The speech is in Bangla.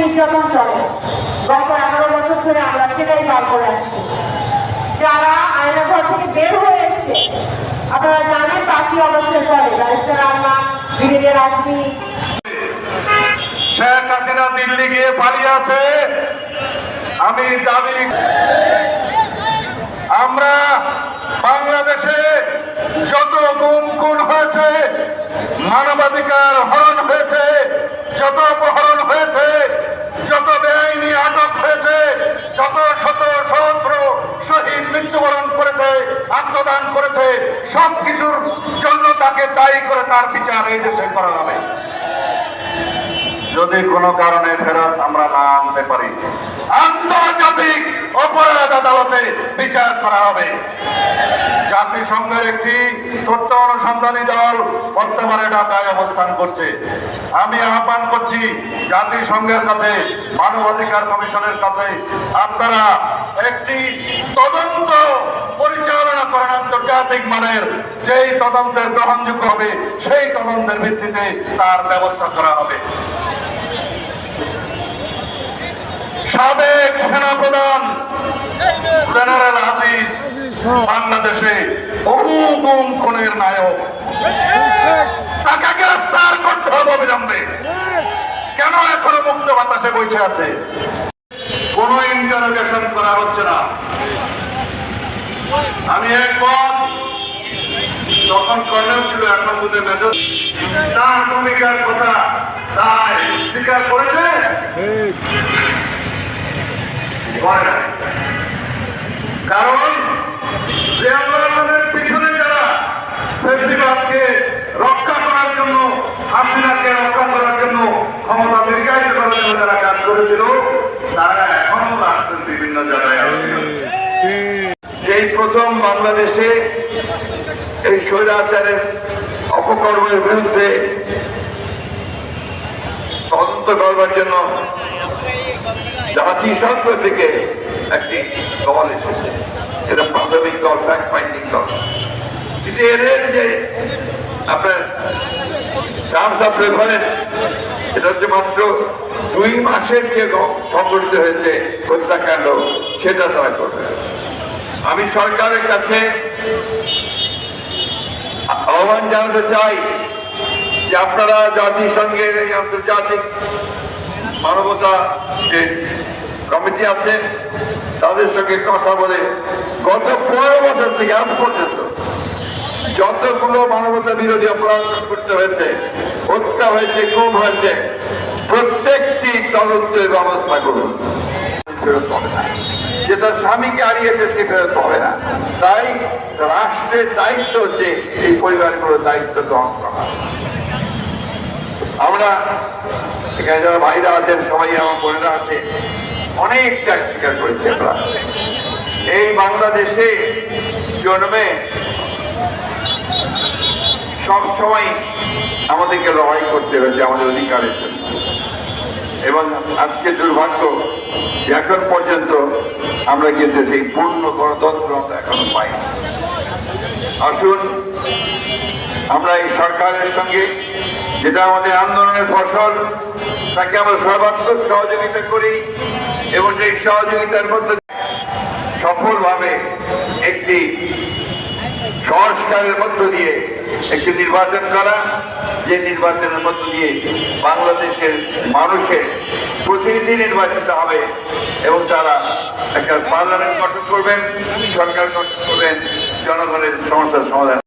নির্যাতন চলে। গত এগারো বছর ধরে আমরা সেটাই পার করে আসছি। যারা আয়নাঘর থেকে বের হয়ে এসছে, আপনারা জানেন পাঁচই অবস্থায় চলে। ব্যারিস্টার আলমান ব্রিগেডিয়ার আজমি শেখ হাসিনা দিল্লি গিয়ে পালিয়ে আমি দাবি আমরা বাংলাদেশে যত গুম হয়েছে, মানবাধিকার হরণ হয়েছে, যত অপহরণ হয়েছে যত বেআইনি আটক হয়েছে যত শত সহস্র শহীদ মৃত্যুবরণ করেছে আত্মদান করেছে সব কিছুর জন্য তাকে দায়ী করে তার বিচার এই দেশে করা যাবে। যদি কোনো কারণে ফেরত আমরা না আনতে পারি, আন্তর্জাতিক অপরাধ আদালতে বিচার করা হবে। জাতিসংঘের একটি তথ্য অনুসন্ধানী দল বর্তমানে ঢাকায় অবস্থান করছে। আমি আহ্বান করছি জাতিসংঘের কাছে মানবাধিকার কমিশনের কাছে, আপনারা একটি তদন্ত পরিচালনা করেন আন্তর্জাতিক মানের। যেই তদন্তের গ্রহণযোগ্য হবে, সেই তদন্তের ভিত্তিতে তার ব্যবস্থা করা হবে। সাবেক সেনাপ্রধান জেনারেল আজিজ, বাংলাদেশে বহু গুম খুনের নায়ক। তাকে গ্রেফতার করতে হবে অবিলম্বে। কেন এখনও মুক্ত বাতাসে বইছে আছে? কোন ইন্টারোগেশন করা হচ্ছে না। আমি একমত, যখন কর্নেল ছিল এখন বুঝে মেজর তার ভূমিকার কথা তাই স্বীকার করেছে। কারণ যে রক্ষা করার জন্য, হাসিনাকে রক্ষা করার জন্য ক্ষমতা যারা কাজ করেছিল, তারা এখনও রাষ্ট্রের বিভিন্ন জায়গায় আছে। প্রথম বাংলাদেশে এই স্বৈরাচারের অপকর্মের বিরুদ্ধে তদন্ত করবার জন্য জাতি জাতিসংঘ থেকে একটি দল এসেছে। এটা প্রাথমিক দল ফ্যাক্ট ফাইন্ডিং দল। কিন্তু এদের যে আপনার টার্মস অফ রেফারেন্স এটা হচ্ছে মাত্র দুই মাসের যে সংঘটিত হয়েছে হত্যাকাণ্ড, সেটা তারা করবে। আমি সরকারের কাছে আহ্বান জানাতে চাই যে আপনারা জাতিসংঘের এই আন্তর্জাতিক মানবতা যে কমিটি আছে, তাদের সঙ্গে কথা বলে গত পনেরো বছর থেকে আজ পর্যন্ত যতগুলো মানবতা বিরোধী অপরাধ করতে হয়েছে, হত্যা হয়েছে গুম হয়েছে, প্রত্যেকটি তদন্তের ব্যবস্থা করুন। ফেরত না। যে তার স্বামীকে হারিয়েছে সে ফেরত হবে না। তাই রাষ্ট্রের দায়িত্ব হচ্ছে এই পরিবারগুলোর দায়িত্ব গ্রহণ করা। আমরা এখানে যারা ভাইরা আছেন, সবাই আমার বোনেরা আছে অনেক ত্যাগ স্বীকার করেছি আমরা। এই বাংলাদেশে জন্মে সব সময় আমাদেরকে লড়াই করতে হয়েছে আমাদের অধিকারের জন্য। এবং আজকে দুর্ভাগ্য, এখন পর্যন্ত আমরা কিন্তু সেই পূর্ণ গণতন্ত্র আমরা এখনও পাই আসুন আমরা এই সরকারের সঙ্গে যেটা আমাদের আন্দোলনের ফসল, তাকে আমরা সর্বাত্মক সহযোগিতা করি এবং সেই সহযোগিতার মধ্যে সফলভাবে একটি সংস্কারের মধ্য দিয়ে একটি নির্বাচন করা, যে নির্বাচনের মধ্য দিয়ে বাংলাদেশের মানুষের প্রতিনিধি নির্বাচিত হবে এবং তারা একটা পার্লামেন্ট গঠন করবেন, সরকার গঠন করবেন, জনগণের সমস্যার সমাধান